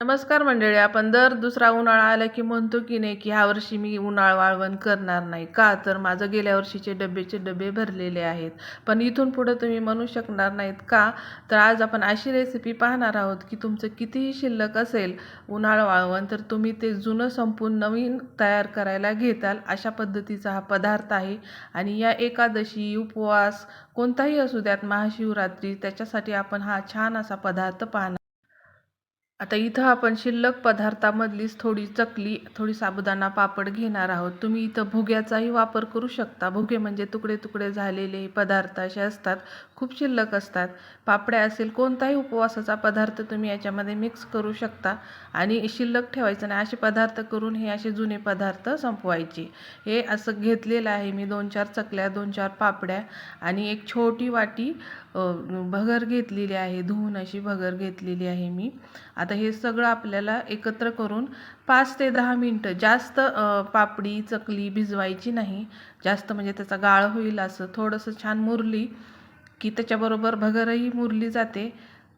नमस्कार मंडळी आपण दर दुसरा उन्हाळा आला की म्हणतो की नाही की ह्या वर्षी मी उन्हाळ वाळवण करणार नाही. का? तर माझं गेल्या वर्षीचे डबेचे डबे भरलेले आहेत. पण इथून पुढं तुम्ही म्हणू शकणार नाहीत का? तर आज आपण अशी रेसिपी पाहणार आहोत की तुमचं कितीही शिल्लक असेल उन्हाळ वाळवण तर तुम्ही ते जुनं संपून नवीन तयार करायला घेताल. अशा पद्धतीचा हा पदार्थ आहे. आणि या एकादशी उपवास कोणताही असू द्यात महाशिवरात्री त्याच्यासाठी आपण हा छान असा पदार्थ पाहणार आता इथं आपण शिल्लक पदार्थामधलीच थोडी चकली थोडी साबुदाणा पापड घेणार आहोत. तुम्ही इथं भुग्याचाही वापर करू शकता. भुगे म्हणजे तुकडे तुकडे झालेले पदार्थ असे असतात. खूप शिल्लक असतात. पापड्या असेल कोणताही उपवासाचा पदार्थ तुम्ही याच्यामध्ये मिक्स करू शकता. आणि शिल्लक ठेवायचं नाही. असे पदार्थ करून हे असे जुने पदार्थ संपवायचे. हे असं घेतलेलं आहे मी. दोन चार चकल्या दोन चार पापड्या आणि एक छोटी वाटी भगर घेतलेली आहे धुवून अशी भगर घेतलेली आहे मी. आता हे सगळं आपल्याला एकत्र करून पाच ते दहा मिनटं जास्त पापडी चकली भिजवायची नाही. जास्त म्हणजे त्याचा गाळ होईल असं. थोडंसं छान मुरली की त्याच्याबरोबर भगरही मुरली जाते.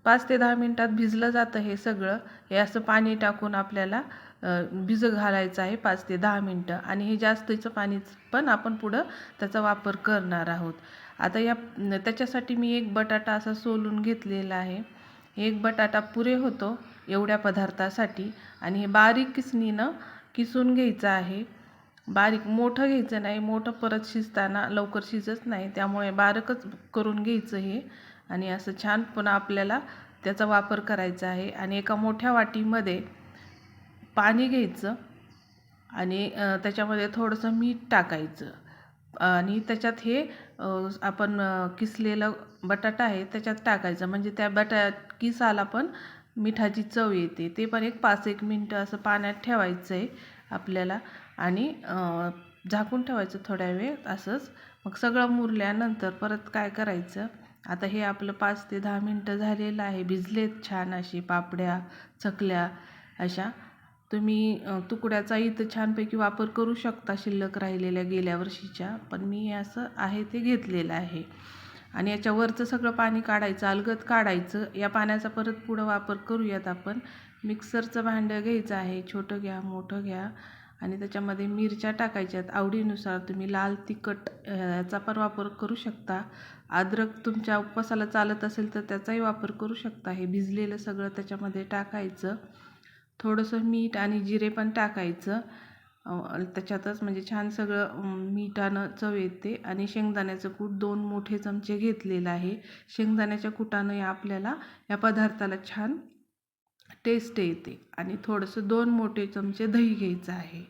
पाच ते दहा मिनटात भिजलं जातं हे सगळं. हे असं पाणी टाकून आपल्याला भिजं घालायचं आहे पाच ते दहा मिनटं. आणि हे जास्तीचं पाणी पण आपण पुढं त्याचा वापर करणार आहोत. आता या त्याच्यासाठी मी एक बटाटा असा सोलून घेतलेला आहे. एक बटाटा पुरे होतो एवढ्या पदार्थासाठी. आणि हे बारीक किसणीनं किसून घ्यायचं आहे. बारीक मोठं घ्यायचं नाही. मोठं परत शिजताना लवकर शिजत नाही. त्यामुळे बारीकच करून घ्यायचं हे. आणि असं छान पुन्हा आपल्याला त्याचा वापर करायचा आहे. आणि एका मोठ्या वाटीमध्ये पाणी घ्यायचं आणि त्याच्यामध्ये थोडंसं मीठ टाकायचं. आणि त्याच्यात हे आपण किसलेलं बटाटा आहे त्याच्यात टाकायचं. म्हणजे त्या बटा किसाला पण मिठाची चव येते. ते पण एक पाच एक मिनटं असं पाण्यात ठेवायचं आहे आपल्याला. आणि झाकून ठेवायचं थोड्या वेळ असंच. मग सगळं मुरल्यानंतर परत काय करायचं? आता हे आपलं पाच ते दहा मिनटं झालेलं आहे. भिजलेत छान अशी पापड्या चकल्या अशा. तुम्ही तुकड्याचा इथं छानपैकी वापर करू शकता शिल्लक राहिलेल्या गेल्या वर्षीच्या. पण मी असं आहे ते घेतलेलं आहे. आणि याच्यावरचं सगळं पाणी काढायचं अलगद काढायचं या पाण्याचा परत पुढं वापर करूयात आपण. मिक्सरचं भांडं घ्यायचं आहे छोटं घ्या मोठं घ्या. आणि त्याच्यामध्ये मिरच्या टाकायच्यात. आवडीनुसार तुम्ही लाल तिखट याचा पण वापर करू शकता. अद्रक तुमच्या उपवासाला चालत असेल तर त्याचाही वापर करू शकता. हे भिजलेलं सगळं त्याच्यामध्ये टाकायचं. थोडंसं मीठ आणि जिरे पण टाकायचं. त्याच्यातच म्हणजे छान सगळं मिठानं चव येते. आणि शेंगदाण्याचं कूट दोन मोठे चमचे घेतलेलं आहे. शेंगदाण्याच्या कुटानं या आपल्याला या पदार्थाला छान टेस्ट येते. आणि थोडंसं दोन मोठे चमचे दही घ्यायचं आहे.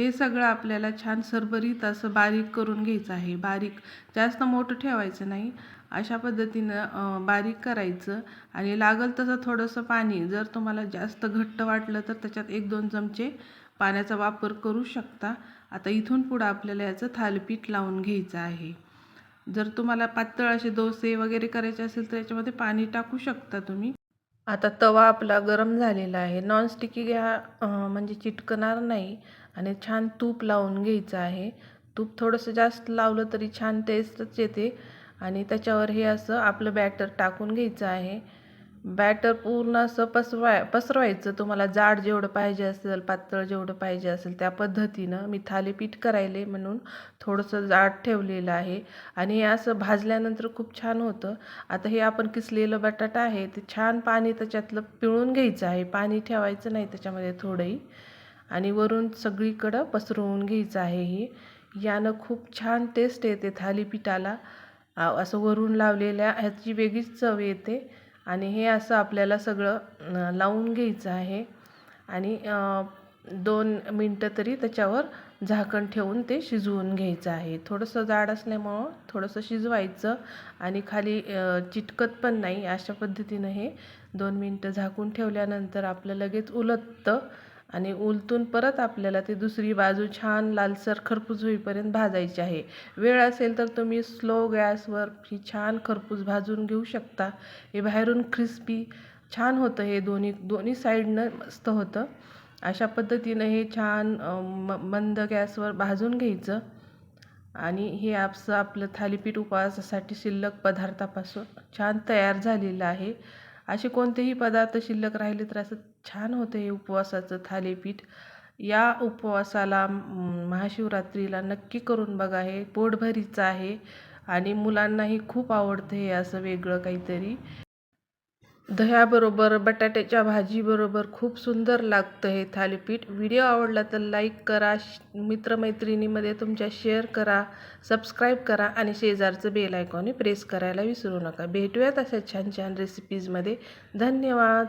हे सगळं आपल्याला छान सरभरीत असं बारीक करून घ्यायचं आहे. बारीक जास्त मोठं ठेवायचं नाही. अशा पद्धतीनं बारीक करायचं आणि लागल तसं थोडंसं पाणी जर तुम्हाला जास्त घट्ट वाटलं तर त्याच्यात एक दोन चमचे पाण्याचा वापर करू शकता. आता इथून पुढं आपल्याला याचं थालपीठ लावून घ्यायचं आहे. जर तुम्हाला पातळ असे डोसे वगैरे करायचे असेल तर याच्यामध्ये पाणी टाकू शकता तुम्ही. आता तवा आपला गरम झालेला आहे. नॉनस्टिकी घ्या म्हणजे चिटकणार नाही. आणि छान तूप लावून घ्यायचं आहे. तूप थोडंसं जास्त लावलं तरी छान टेस्टच येते. आणि त्याच्यावर हे असं आपलं बॅटर टाकून घ्यायचं आहे. बॅटर पूर्ण असं पसरवाय पसरवायचं. तुम्हाला जाड जेवढं पाहिजे असेल पातळ जेवढं पाहिजे असेल त्या पद्धतीनं मी थालीपीठ करायले म्हणून थोडंसं जाड ठेवलेलं आहे. आणि हे असं भाजल्यानंतर खूप छान होतं. आता हे आपण किसलेलं बटाटा आहे ते छान पाणी त्याच्यातलं पिळून घ्यायचं आहे. पाणी ठेवायचं नाही त्याच्यामध्ये थोडंही. आणि वरून सगळीकडं पसरवून घ्यायचं आहे हे. यानं खूप छान टेस्ट येते थालीपीठाला असं वरून लावलेल्या ह्याची वेगळीच चव येते. आणि हे असं आपल्याला सगळं लावून घ्यायचं आहे. आणि दोन मिनटं तरी त्याच्यावर झाकण ठेवून ते शिजवून घ्यायचं आहे. थोडंसं जाड असल्यामुळं थोडंसं शिजवायचं. आणि खाली चिटकत पण नाही. अशा पद्धतीनं हे दोन मिनटं झाकून ठेवल्यानंतर आपलं लगेच उलटतं. आणि उलटून परत आपल्याला ती दुसरी बाजू छान लालसर खरपूस होईपर्यंत भाजायची आहे. वेळ असेल तर तुम्ही स्लो गॅसवर ही छान खरपूस भाजून घेऊ शकता. हे बाहेरून क्रिस्पी छान होतं हे दोन्ही दोन्ही साईडनं मस्त होतं. अशा पद्धतीनं हे छान म मंद गॅसवर भाजून घ्यायचं. आणि हे आपसं आपलं थालीपीठ उपवासासाठी शिल्लक पदार्थापासून छान तयार झालेलं आहे. असे कोणतेही पदार्थ शिल्लक राहिले तर असं छान होतं हे उपवासाचं थालीपीठ. या उपवासाला महाशिवरात्रीला नक्की करून बघा हे पोटभरीचं आहे आणि मुलांनाही खूप आवडतं हे असं वेगळं काहीतरी. दह्याबरोबर बटाट्याच्या भाजीबरोबर खूप सुंदर लागतं हे थालीपीठ. व्हिडिओ आवडला तर लाईक करा मित्रमैत्रिणीमध्ये तुमच्या शेअर करा सबस्क्राईब करा आणि शेजारचं बेल आयकॉनही प्रेस करायला विसरू नका. भेटूयात अशा छान छान रेसिपीजमध्ये धन्यवाद!